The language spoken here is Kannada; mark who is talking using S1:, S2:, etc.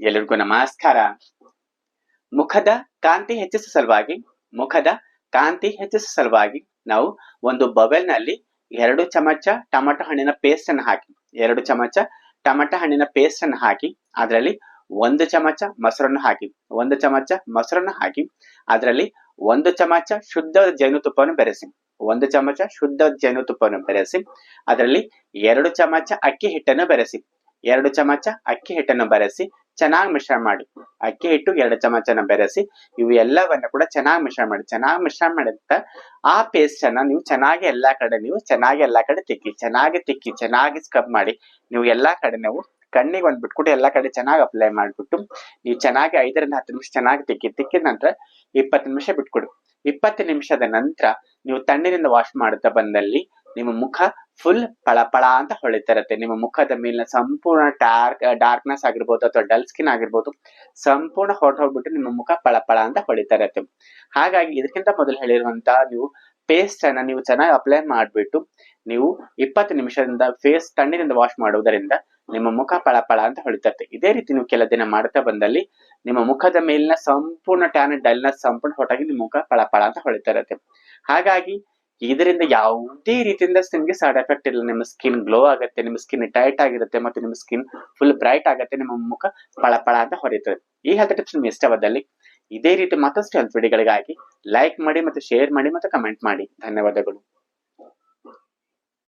S1: ಎಲ್ಲರಿಗೂ ನಮಸ್ಕಾರ ಮುಖದ ಕಾಂತಿ ಹೆಚ್ಚಿಸುವ ಸಲುವಾಗಿ ಮುಖದ ಕಾಂತಿ ಹೆಚ್ಚಿಸುವ ಸಲುವಾಗಿ ನಾವು ಒಂದು ಬವೆಲ್ನಲ್ಲಿ ಎರಡು ಚಮಚ ಟೊಮೆಟೊ ಹಣ್ಣಿನ ಪೇಸ್ಟ್ ಅನ್ನು ಹಾಕಿ ಎರಡು ಚಮಚ ಟೊಮೆಟೊ ಹಣ್ಣಿನ ಪೇಸ್ಟ್ ಅನ್ನು ಹಾಕಿ ಅದರಲ್ಲಿ ಒಂದು ಚಮಚ ಮೊಸರನ್ನು ಹಾಕಿ ಒಂದು ಚಮಚ ಮೊಸರನ್ನು ಹಾಕಿ ಅದರಲ್ಲಿ ಒಂದು ಚಮಚ ಶುದ್ಧ ಜೇನುತುಪ್ಪವನ್ನು ಬೆರೆಸಿ ಒಂದು ಚಮಚ ಶುದ್ಧ ಜೇನುತುಪ್ಪವನ್ನು ಬೆರೆಸಿ ಅದರಲ್ಲಿ ಎರಡು ಚಮಚ ಅಕ್ಕಿ ಹಿಟ್ಟನ್ನು ಬೆರೆಸಿ ಎರಡು ಚಮಚ ಅಕ್ಕಿ ಹಿಟ್ಟನ್ನು ಬೆರೆಸಿ ಚೆನ್ನಾಗಿ ಮಿಶ್ರಣ ಮಾಡಿ. ಅಕ್ಕಿ ಹಿಟ್ಟು ಎರಡು ಚಮಚನ ಬೆರೆಸಿ, ಇವು ಎಲ್ಲವನ್ನ ಕೂಡ ಚೆನ್ನಾಗಿ ಮಿಶ್ರಣ ಮಾಡಿ. ಚೆನ್ನಾಗಿ ಮಿಶ್ರಣ ಮಾಡಿದ ಆ ಪೇಸ್ಟ್ ಅನ್ನ ನೀವು ಚೆನ್ನಾಗಿ ಎಲ್ಲಾ ಕಡೆ, ನೀವು ಚೆನ್ನಾಗಿ ಎಲ್ಲಾ ಕಡೆ ತಿಕ್ಕಿ, ಚೆನ್ನಾಗಿ ತಿಕ್ಕಿ, ಚೆನ್ನಾಗಿ ಸ್ಕ್ರಬ್ ಮಾಡಿ, ನೀವು ಎಲ್ಲಾ ಕಡೆ ನೀವು ಕಣ್ಣಿಗೆ ಒಂದ್ ಬಿಟ್ಬಿಟ್ಟು ಎಲ್ಲಾ ಕಡೆ ಚೆನ್ನಾಗಿ ಅಪ್ಲೈ ಮಾಡ್ಬಿಟ್ಟು, ನೀವು ಚೆನ್ನಾಗಿ ಐದರಿಂದ ಹತ್ತು ನಿಮಿಷ ಚೆನ್ನಾಗಿ ತಿಕ್ಕಿ, ತಿಕ್ಕಿದ ನಂತರ ಇಪ್ಪತ್ತು ನಿಮಿಷ ಬಿಟ್ಕೊಡು. ಇಪ್ಪತ್ತು ನಿಮಿಷದ ನಂತರ ನೀವು ತಣ್ಣೀರಿಂದ ವಾಶ್ ಮಾಡುತ್ತಾ ಬಂದಲ್ಲಿ ನಿಮ್ಮ ಮುಖ ಫುಲ್ ಪಳಪಳ ಅಂತ ಹೊಳಿತಾ ಇರುತ್ತೆ ನಿಮ್ಮ ಮುಖದ ಮೇಲಿನ ಸಂಪೂರ್ಣ ಡಾರ್ಕ್ ಡಾರ್ಕ್ನೆಸ್ ಆಗಿರ್ಬೋದು ಅಥವಾ ಡಲ್ ಸ್ಕಿನ್ ಆಗಿರ್ಬೋದು, ಸಂಪೂರ್ಣ ಹೊರಟು ಹೋಗ್ಬಿಟ್ಟು ನಿಮ್ಮ ಮುಖ ಪಳಪಳ ಅಂತ ಹೊಳಿತಾ ಇರುತ್ತೆ ಹಾಗಾಗಿ ಇದಕ್ಕಿಂತ ಮೊದಲು ಹೇಳಿರುವಂತಹ ನೀವು ಪೇಸ್ಟ್ ಅನ್ನ ನೀವು ಚೆನ್ನಾಗಿ ಅಪ್ಲೈ ಮಾಡಿಬಿಟ್ಟು, ನೀವು ಇಪ್ಪತ್ತು ನಿಮಿಷದಿಂದ ಫೇಸ್ ತಣ್ಣಿನಿಂದ ವಾಶ್ ಮಾಡುವುದರಿಂದ ನಿಮ್ಮ ಮುಖ ಪಳಪಳ ಅಂತ ಹೊಳಿತತ್ತೆ ಇದೇ ರೀತಿ ನೀವು ಕೆಲ ದಿನ ಮಾಡ್ತಾ ಬಂದಲ್ಲಿ ನಿಮ್ಮ ಮುಖದ ಮೇಲಿನ ಸಂಪೂರ್ಣ ಟ್ಯಾನ್ ಡಲ್ನೆಸ್ ಸಂಪೂರ್ಣ ಹೊರಟಾಗಿ ನಿಮ್ಮ ಮುಖ ಪಳಪಳ ಅಂತ ಹೊಳಿತಾ ಇರುತ್ತೆ ಹಾಗಾಗಿ ಇದರಿಂದ ಯಾವುದೇ ರೀತಿಯಿಂದ ನಿಮ್ಗೆ ಸೈಡ್ ಎಫೆಕ್ಟ್ ಇಲ್ಲ. ನಿಮ್ಮ ಸ್ಕಿನ್ ಗ್ಲೋ ಆಗುತ್ತೆ, ನಿಮ್ಮ ಸ್ಕಿನ್ ಟೈಟ್ ಆಗಿರುತ್ತೆ, ಮತ್ತೆ ನಿಮ್ಮ ಸ್ಕಿನ್ ಫುಲ್ ಬ್ರೈಟ್ ಆಗುತ್ತೆ, ನಿಮ್ಮ ಮುಖ ಪಳಪಳ ಅಂತ ಹೊರೀತದೆ ಈ ಹೆಲ್ತ್ ಟಿಪ್ಸ್ ನಿಮ್ಗೆ ಇಷ್ಟವಾದಲ್ಲಿ ಇದೇ ರೀತಿ ಮತ್ತಷ್ಟು ಹೆಲ್ತ್ ವಿಡಿಯೋಗಳಿಗಾಗಿ ಲೈಕ್ ಮಾಡಿ ಮತ್ತು ಶೇರ್ ಮಾಡಿ ಮತ್ತು ಕಮೆಂಟ್ ಮಾಡಿ. ಧನ್ಯವಾದಗಳು.